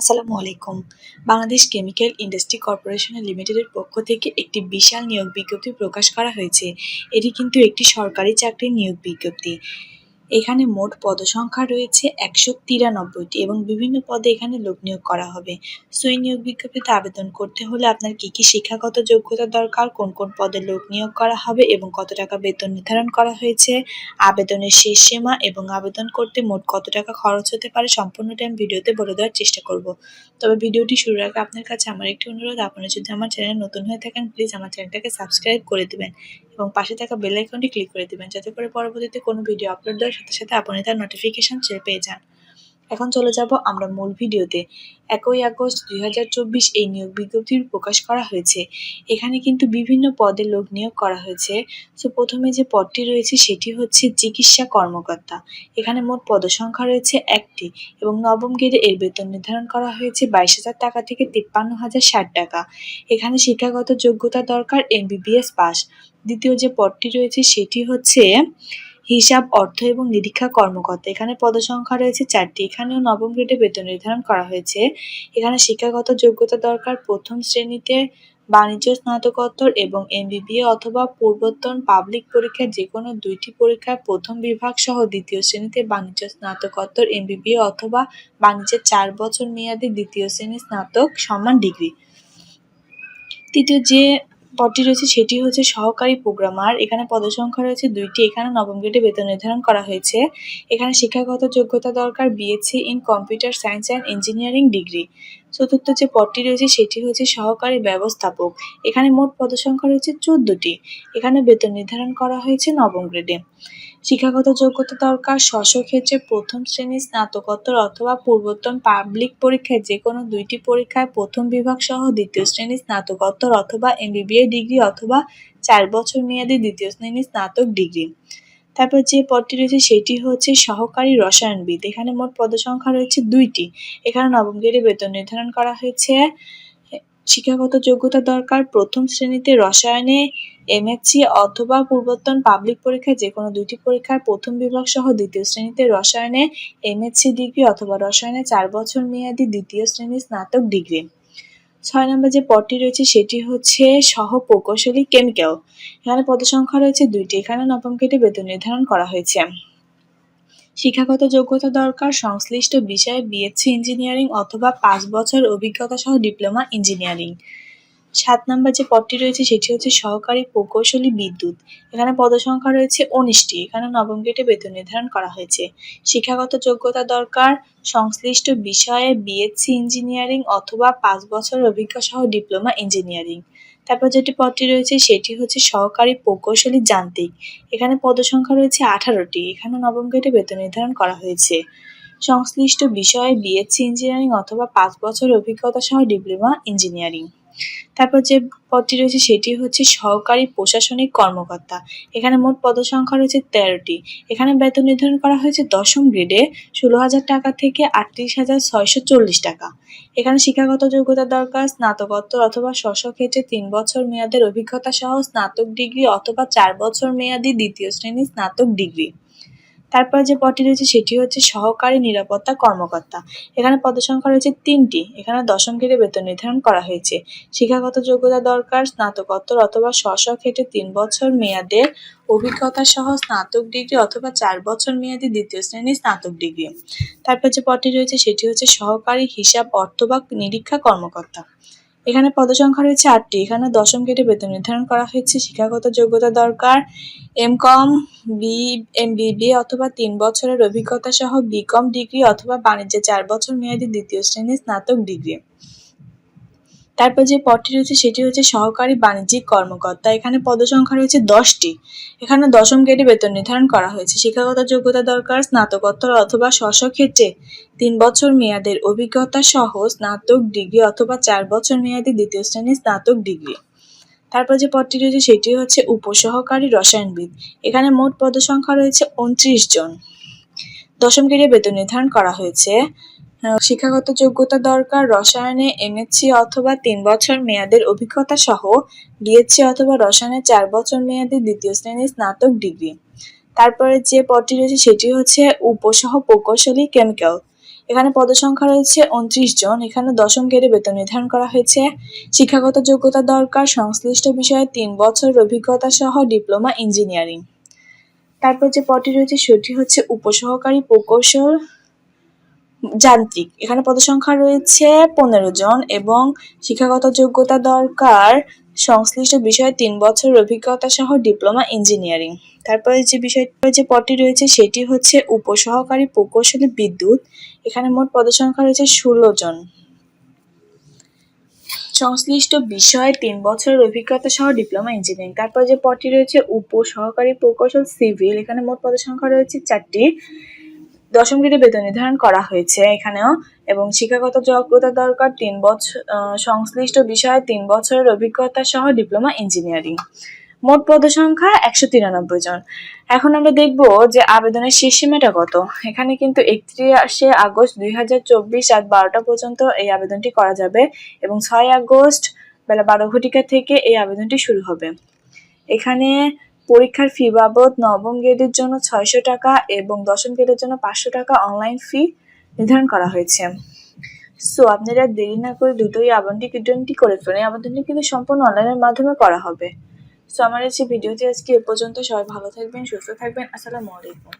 আসসালামু আলাইকুম। Bangladesh chemical industry corporation লিমিটেডের পক্ষ থেকে একটি বিশাল নিয়োগ বিজ্ঞপ্তি প্রকাশ করা হয়েছে। এটি কিন্তু একটি সরকারি চাকরির নিয়োগ বিজ্ঞপ্তি। এখানে মোট পদসংখ্যা রয়েছে একশো তিরানব্বইটি এবং বিভিন্ন পদে এখানে লোক নিয়োগ করা হবে। সো নিয়োগ বিজ্ঞপ্তিতে আবেদন করতে হলে আপনার কি কি শিক্ষাগত যোগ্যতা দরকার, কোন কোন পদে লোক নিয়োগ করা হবে এবং কত টাকা বেতন নির্ধারণ করা হয়েছে, আবেদনের শেষ সীমা এবং আবেদন করতে মোট কত টাকা খরচ হতে পারে সম্পূর্ণটা আমি ভিডিওতে বলে দেওয়ার চেষ্টা করব। তবে ভিডিওটি শুরুর আগে আপনার কাছে আমার একটি অনুরোধ, আপনারা যদি আমার চ্যানেল নতুন হয়ে থাকেন প্লিজ আমার চ্যানেলটাকে সাবস্ক্রাইব করে দেবেন। এবং পাশে থাকা বেল আইকনটি ক্লিক করে দেবেন, যাতে করে পরবর্তীতে কোনো ভিডিও আপলোড দেওয়ার সাথে সাথে আপনি তার নোটিফিকেশন পেয়ে যান। এখন চলে যাব আমরা মূল ভিডিওতে। একই আগস্ট দুই হাজার চব্বিশ এই নিয়োগ বিজ্ঞপ্তি প্রকাশ করা হয়েছে। এখানে কিন্তু বিভিন্ন পদে লোক নিয়োগ করা হয়েছে। সো প্রথমে যে পদটি রয়েছে সেটি হচ্ছে চিকিৎসা কর্মকর্তা। এখানে মোট পদসংখ্যা রয়েছে একটি এবং নবম গ্রেডে এর বেতন নির্ধারণ করা হয়েছে বাইশ হাজার টাকা থেকে তিপ্পান্ন হাজার ষাট টাকা। এখানে শিক্ষাগত যোগ্যতা দরকার, এমবিবিএস পাস। দ্বিতীয় যে পদটি রয়েছে সেটি হচ্ছে হিসাব, অর্থ এবং নিরীক্ষা কর্মকর্তা। এখানে পদসংখ্যা রয়েছে চারটি। এখানেও নবম গ্রেডে বেতন নির্ধারণ করা হয়েছে। এখানে শিক্ষাগত যোগ্যতা দরকার প্রথম শ্রেণীতে বাণিজ্য, স্নাতকোত্তর এবং এমবিবিএ অথবা পূর্বোত্তর পাবলিক পরীক্ষায় যে কোনো দুইটি পরীক্ষায় প্রথম বিভাগ সহ দ্বিতীয় শ্রেণীতে বাণিজ্য, স্নাতকোত্তর, এমবিবিএ অথবা বাণিজ্যের চার বছর মেয়াদী দ্বিতীয় শ্রেণির স্নাতক সমান ডিগ্রি। তৃতীয় যে পদটি রয়েছে, সেটি হচ্ছে সহকারী প্রোগ্রামার। এখানে পদের সংখ্যা রয়েছে দুইটি। এখানে নবম গ্রেডে বেতন নির্ধারণ করা হয়েছে। এখানে শিক্ষাগত যোগ্যতা দরকার BSc in computer science and engineering degree চতুর্থ যে পদটি রয়েছে, সেটি হচ্ছে সহকারী ব্যবস্থাপক। এখানে মোট পদসংখ্যা রয়েছে চোদ্দটি। এখানে বেতন নির্ধারণ করা হয়েছে নবম গ্রেডে। শিক্ষাগত যোগ্যতা দরকার স্ব ক্ষেত্রে প্রথম শ্রেণির স্নাতকোত্তর অথবা পূর্বোত্তর পাবলিক পরীক্ষায় যে কোনো দুইটি পরীক্ষায় প্রথম বিভাগ সহ দ্বিতীয় শ্রেণির স্নাতকোত্তর অথবা এমবিবিএ ডিগ্রি অথবা চার বছর মেয়াদী দ্বিতীয় শ্রেণির স্নাতক ডিগ্রি। তারপর যে পদটি রয়েছে সেটি হচ্ছে সহকারী রসায়নবিদ। এখানে মোট পদসংখ্যা রয়েছে দুইটি। এখানে নবম গ্রেডে বেতন নির্ধারণ করা হয়েছে শিক্ষাগত যোগ্যতা দরকার। প্রথম শ্রেণীতে রসায়নে এমএসসি অথবা পূর্বতন পাবলিক পরীক্ষায় যে কোনো দুইটি পরীক্ষার প্রথম বিভাগ সহ দ্বিতীয় শ্রেণীতে রসায়নে এমএসসি ডিগ্রি অথবা রসায়নে চার বছর মেয়াদী দ্বিতীয় শ্রেণির স্নাতক ডিগ্রি ছয় নম্বর যে পদটি রয়েছে সেটি হচ্ছে সহ প্রকৌশলী কেমিক্যাল এখানে পদসংখ্যা রয়েছে দুইটি। এখানে নবম কেটে বেতন নির্ধারণ করা হয়েছে। শিক্ষাগত যোগ্যতা দরকার সংশ্লিষ্ট বিষয়ে বিএসসি ইঞ্জিনিয়ারিং অথবা পাঁচ বছর অভিজ্ঞতা সহ ডিপ্লোমা ইঞ্জিনিয়ারিং। সাত নম্বর যে পদটি রয়েছে, সেটি হচ্ছে সহকারী প্রকৌশলী বিদ্যুৎ। এখানে পদসংখ্যা রয়েছে উনিশটি। এখানে নবম গেটে বেতন নির্ধারণ করা হয়েছে। শিক্ষাগত যোগ্যতা দরকার, সংশ্লিষ্ট বিষয়ে বিএসসি ইঞ্জিনিয়ারিং অথবা পাঁচ বছর অভিজ্ঞতা সহ ডিপ্লোমা ইঞ্জিনিয়ারিং তারপর যেটি পদটি রয়েছে, সেটি হচ্ছে সহকারী প্রকৌশলী যান্ত্রিক। এখানে পদসংখ্যা রয়েছে আঠারোটি। এখানে নবম গেটে বেতন নির্ধারণ করা হয়েছে। সংশ্লিষ্ট বিষয়ে বিএসসি ইঞ্জিনিয়ারিং অথবা পাঁচ বছর অভিজ্ঞতা সহ ডিপ্লোমা ইঞ্জিনিয়ারিং তারপর যে পদটি রয়েছে সেটি হচ্ছে সহকারী প্রশাসনিক কর্মকর্তা। এখানে মোট পদসংখ্যা রয়েছে তেরোটি। এখানে বেতন নির্ধারণ করা হয়েছে দশম গ্রেডে ষোলো হাজার টাকা থেকে আটত্রিশ হাজার ছয়শো চল্লিশ টাকা। এখানে শিক্ষাগত যোগ্যতা দরকার, স্নাতকোত্তর অথবা স্ব ক্ষেত্রে তিন বছর মেয়াদের অভিজ্ঞতা সহ স্নাতক ডিগ্রি অথবা চার বছর মেয়াদি দ্বিতীয় শ্রেণির স্নাতক ডিগ্রি। তারপর যে পদটি রয়েছে সেটি হচ্ছে সহকারী নিরাপত্তা কর্মকর্তা। এখানে পদসংখ্যা রয়েছে তিনটি। এখানে দশম গ্রেডে বেতন নির্ধারণ করা হয়েছে। শিক্ষাগত যোগ্যতা দরকার, স্নাতকোত্তর অথবা স্ব ক্ষেত্রে তিন বছর মেয়াদের অভিজ্ঞতা সহ স্নাতক ডিগ্রি অথবা চার বছর মেয়াদি দ্বিতীয় শ্রেণির স্নাতক ডিগ্রি। তারপর যে পদটি রয়েছে সেটি হচ্ছে সহকারী হিসাব অর্থ বা নিরীক্ষা কর্মকর্তা। এখানে পদসংখ্যা রয়েছে আটটি। এখানে দশম গেটে বেতন নির্ধারণ করা হয়েছে, শিক্ষাগত যোগ্যতা দরকার এম কম বি এম বিবি অথবা তিন বছরের অভিজ্ঞতা সহ বিকম ডিগ্রি অথবা বাণিজ্যে চার বছর মেয়াদী দ্বিতীয় শ্রেণির স্নাতক ডিগ্রি তারপর যে পদটি রয়েছে সেটি হচ্ছে সহকারী বাণিজ্যিক কর্মকর্তা। এখানে পদসংখ্যা রয়েছে দশটি। এখানে দশম গ্রেডে বেতন নির্ধারণ করা হয়েছে। শিক্ষাগত যোগ্যতা দরকার, স্নাতকোত্তর অথবা স্ব ক্ষেত্রে তিন বছর মেয়াদের অভিজ্ঞতা সহ স্নাতক ডিগ্রি অথবা চার বছর মেয়াদী দ্বিতীয় শ্রেণির স্নাতক ডিগ্রি। তারপর যে পদটি রয়েছে সেটি হচ্ছে উপসহকারী রসায়নবিদ। এখানে মোট পদসংখ্যা রয়েছে উনত্রিশ জন। দশম গ্রেডে বেতন নির্ধারণ করা হয়েছে। শিক্ষাগত যোগ্যতা দরকার, রসায়নে এমএসসি অথবা তিন বছর মেয়াদের অভিজ্ঞতা সহ বিএসসি অথবা রসায়নে চার বছর মেয়াদি দ্বিতীয় শ্রেণির স্নাতক ডিগ্রি। তারপরে যে পদটি রয়েছে সেটি হচ্ছে উপসহ প্রকৌশলী কেমিক্যাল। এখানে পদসংখ্যা রয়েছে উনত্রিশ জন। এখানে দশম গ্রেডে বেতন নির্ধারণ করা হয়েছে। শিক্ষাগত যোগ্যতা দরকার, সংশ্লিষ্ট বিষয়ে তিন বছর অভিজ্ঞতা সহ ডিপ্লোমা ইঞ্জিনিয়ারিং। তারপর যে পদটি রয়েছে সেটি হচ্ছে উপসহকারী প্রকৌশল যান্ত্রিক। এখানে পদসংখ্যা রয়েছে পনেরো জন এবং শিক্ষাগত যোগ্যতা দরকার সংশ্লিষ্ট বিষয়ে তিন বছর অভিজ্ঞতা সহ ডিপ্লোমা ইঞ্জিনিয়ারিং। তারপরে যে বিষয়টি যে পদটি রয়েছে সেটি হচ্ছে উপসহকারী প্রকৌশলী বিদ্যুৎ। এখানে মোট পদসংখ্যা রয়েছে ষোলো জন। সংশ্লিষ্ট বিষয়ে তিন বছরের অভিজ্ঞতা সহ ডিপ্লোমা ইঞ্জিনিয়ারিং। তারপর যে পদটি রয়েছে উপসহকারী প্রকৌশল সিভিল, এখানে মোট পদসংখ্যা রয়েছে চারটি। দশম গ্রেডে বেতন নির্ধারণ করা হয়েছে এখানেও, এবং শিক্ষাগত যোগ্যতা দরকার তিন বছর সংশ্লিষ্ট বিষয়ে তিন বছরের অভিজ্ঞতা সহ ডিপ্লোমা ইঞ্জিনিয়ারিং। মোট পদসংখ্যা একশো তিরানব্বই জন। এখন আমরা দেখব যে আবেদনের শেষ সীমাটা কত। এখানে কিন্তু একত্রিশে আগস্ট দুই হাজার চব্বিশ রাত বারোটা পর্যন্ত এই আবেদনটি করা যাবে, এবং ছয় আগস্ট বেলা বারো ঘটিকা থেকে এই আবেদনটি শুরু হবে। এখানে পরীক্ষার ফি বাবদ নবম গ্রেডের জন্য ছয়শো টাকা এবং দশম গ্রেডের জন্য পাঁচশো টাকা অনলাইন ফি নির্ধারণ করা হয়েছে। সো আপনারা দেরি না করে দুটোই আবন্টি আবেদনটি করে ফেলেন। আবেদনটি কিন্তু সম্পূর্ণ অনলাইনের মাধ্যমে করা হবে। সো আমার এই ভিডিওটি আজকে এ পর্যন্ত। সবাই ভালো থাকবেন, সুস্থ থাকবেন। আসসালামু আলাইকুম।